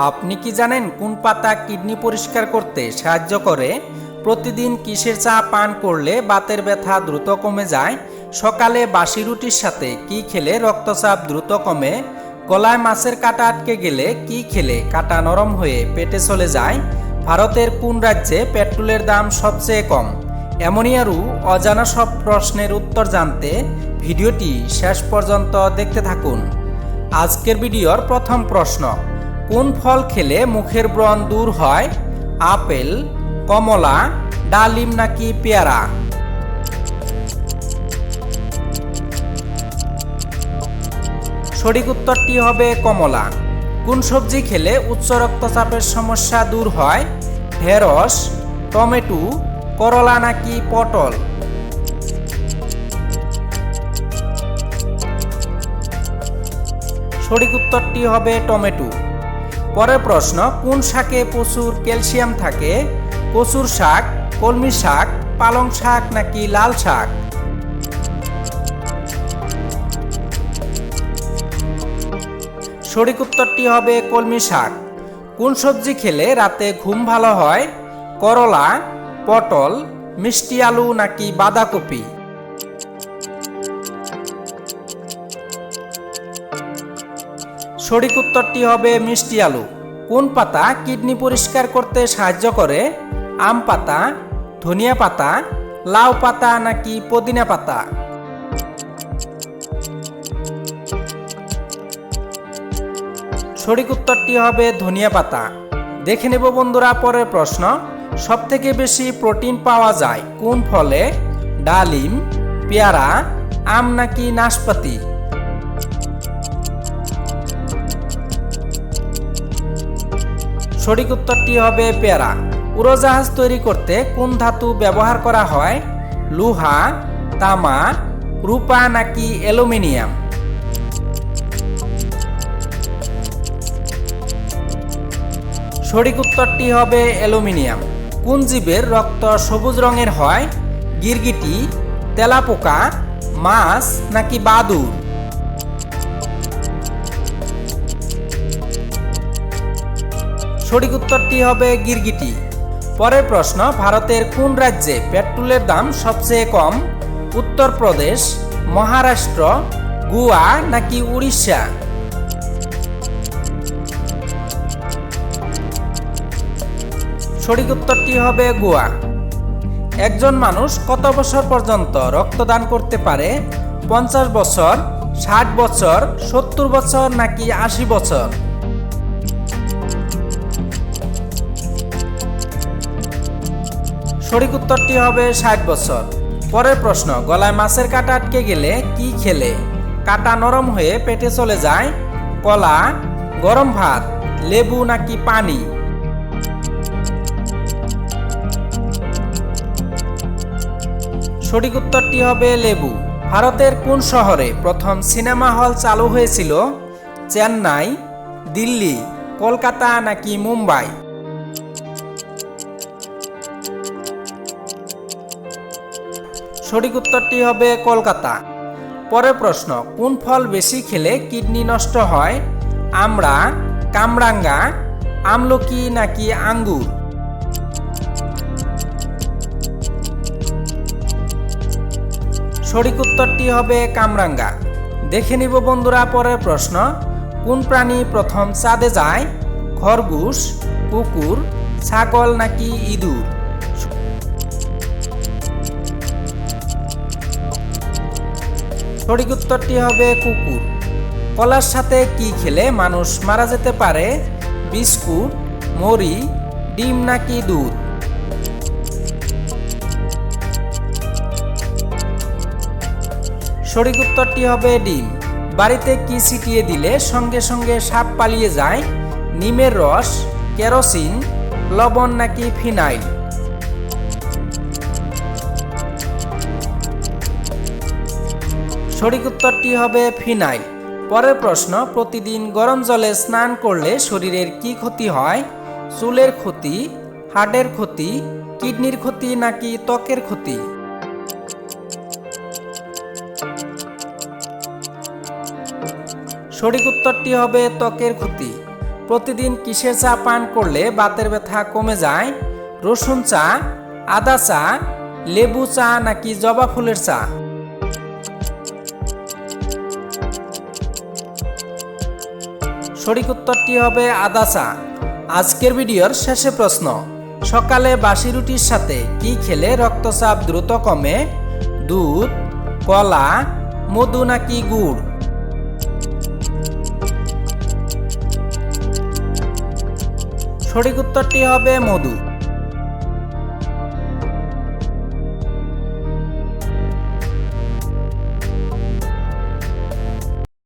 আপনি কি জানেন কোন পাতা কিডনি পরিষ্কার করতে সাহায্য করে? প্রতিদিন কিসের চা পান করলে বাতের ব্যথা দ্রুত কমে যায়? সকালে বাসি রুটির সাথে কি খেলে রক্তচাপ দ্রুত কমে? গলায় মাছের কাটা আটকে গেলে কি খেলে কাঁটা নরম হয়ে পেটে চলে যায়? ভারতের কোন রাজ্যে পেট্রোলের দাম সবচেয়ে কম? এমনই আরও অজানা সব প্রশ্নের উত্তর জানতে ভিডিওটি শেষ পর্যন্ত দেখতে থাকুন। আজকের ভিডিওর প্রথম প্রশ্ন কোন ফল খেলে মুখের ব্রণ দূর হয়? আপেল, কমলা, ডালিম নাকি পেয়ারা? সঠিক উত্তরটি হবে কমলা। কোন সবজি খেলে উচ্চ রক্তচাপের সমস্যা দূর হয়? ঢেঁড়স, টমেটো, করলা নাকি পটল? সঠিক উত্তরটি হবে টমেটো। পরের প্রশ্ন, কোন শাকে প্রচুর ক্যালসিয়াম থাকে? কচুর শাক, কলমি শাক, পালং শাক নাকি লাল শাক? সঠিক উত্তরটি হবে কলমি শাক। কোন সবজি খেলে রাতে ঘুম ভালো হয়? করলা, পটল, মিষ্টি আলু নাকি বাঁধাকপি? সঠিক উত্তরটি হবে মিষ্টি আলু। কোন পাতা কিডনি পরিষ্কার করতে সাহায্য করে? আম পাতা, ধনিয়া পাতা, লাউ পাতা নাকি পুদিনা পাতা? সঠিক উত্তরটি হবে ধনিয়া পাতা। দেখে নেব বন্ধুরা পরের প্রশ্ন। সবথেকে বেশি প্রোটিন পাওয়া যায় কোন ফলে? ডালিম, পেয়ারা, আম নাকি নাশপাতি? সঠিক উত্তরটি হবে পেয়ারা। উড়োজাহাজ তৈরি করতে কোন ধাতু ব্যবহার করা হয়? লোহা, তামা, রূপা নাকি অ্যালুমিনিয়াম? সঠিক উত্তরটি হবে অ্যালুমিনিয়াম। কোন জীবের রক্ত সবুজ রঙের হয়? গিরগিটি, তেলাপোকা, মাছ নাকি বাদুর? সঠিক উত্তরটি হবে গিরগিটি। পরের প্রশ্ন, ভারতের কোন রাজ্যে পেট্রোলের দাম সবচেয়ে কম? উত্তরপ্রদেশ, মহারাষ্ট্র, গোয়া নাকি উড়িষ্যা? সঠিক উত্তরটি হবে গোয়া। একজন মানুষ কত বছর পর্যন্ত রক্তদান করতে পারে? পঞ্চাশ বছর, ষাট বছর, সত্তর বছর নাকি আশি বছর? সঠিক উত্তরটি হবে ষাট বছর। পরের প্রশ্ন, গলায় মাছের কাঁটা আটকে গেলে কি খেলে? কাঁটা নরম হয়ে পেটে চলে যায়, কলা, গরম ভাত, লেবু নাকি পানি? সঠিক উত্তরটি হবে লেবু। ভারতের কোন শহরে প্রথম সিনেমা হল চালু হয়েছিল? চেন্নাই, দিল্লি, কলকাতা নাকি মুম্বাই? সঠিক উত্তরটি হবে কলকাতা। পরের প্রশ্ন, কোন ফল বেশি খেলে কিডনি নষ্ট হয়? আমড়া কামরাঙ্গা, আমলকি নাকি আঙ্গুর? সঠিক উত্তরটি হবে কামরাঙ্গা। দেখে নিব বন্ধুরা পরের প্রশ্ন, কোন প্রাণী প্রথম চাঁদে যায়? খরগোশ, কুকুর, ছাগল নাকি ইঁদুর? সঠিক উত্তরটি হবে কুকুর। কলার সাথে কি খেলে মানুষ মারা যেতে পারে? বিস্কুট মরি ডিম নাকি দুধ? সঠিক উত্তরটি হবে ডিম। বাড়িতে কি ছিটিয়ে দিলে সঙ্গে সঙ্গে সাপ পালিয়ে যায়? নিমের রস, কেরোসিন, লবণ নাকি ফিনাইল? সঠিক উত্তরটি হবে ফিনাইল। পরের প্রশ্ন, প্রতিদিন গরম জলে স্নান করলে শরীরের কি ক্ষতি হয়? চুলের ক্ষতি হার্টের ক্ষতি, কিডনির ক্ষতি নাকি ত্বকের ক্ষতি? সঠিক উত্তরটি হবে ত্বকের ক্ষতি। প্রতিদিন কিসের চা পান করলে বাতের ব্যথা কমে যায়? রসুন চা, আদা চা, লেবু চা নাকি জবা ফুলের চা? সঠিক উত্তরটি হবে আদা চা। আজকের ভিডিওর শেষে প্রশ্ন, সকালে বাসি রুটির সাথে কি খেলে রক্তচাপ দ্রুত কমে? দুধ, কলা, মধু নাকি গুড়? সঠিক উত্তরটি হবে মধু।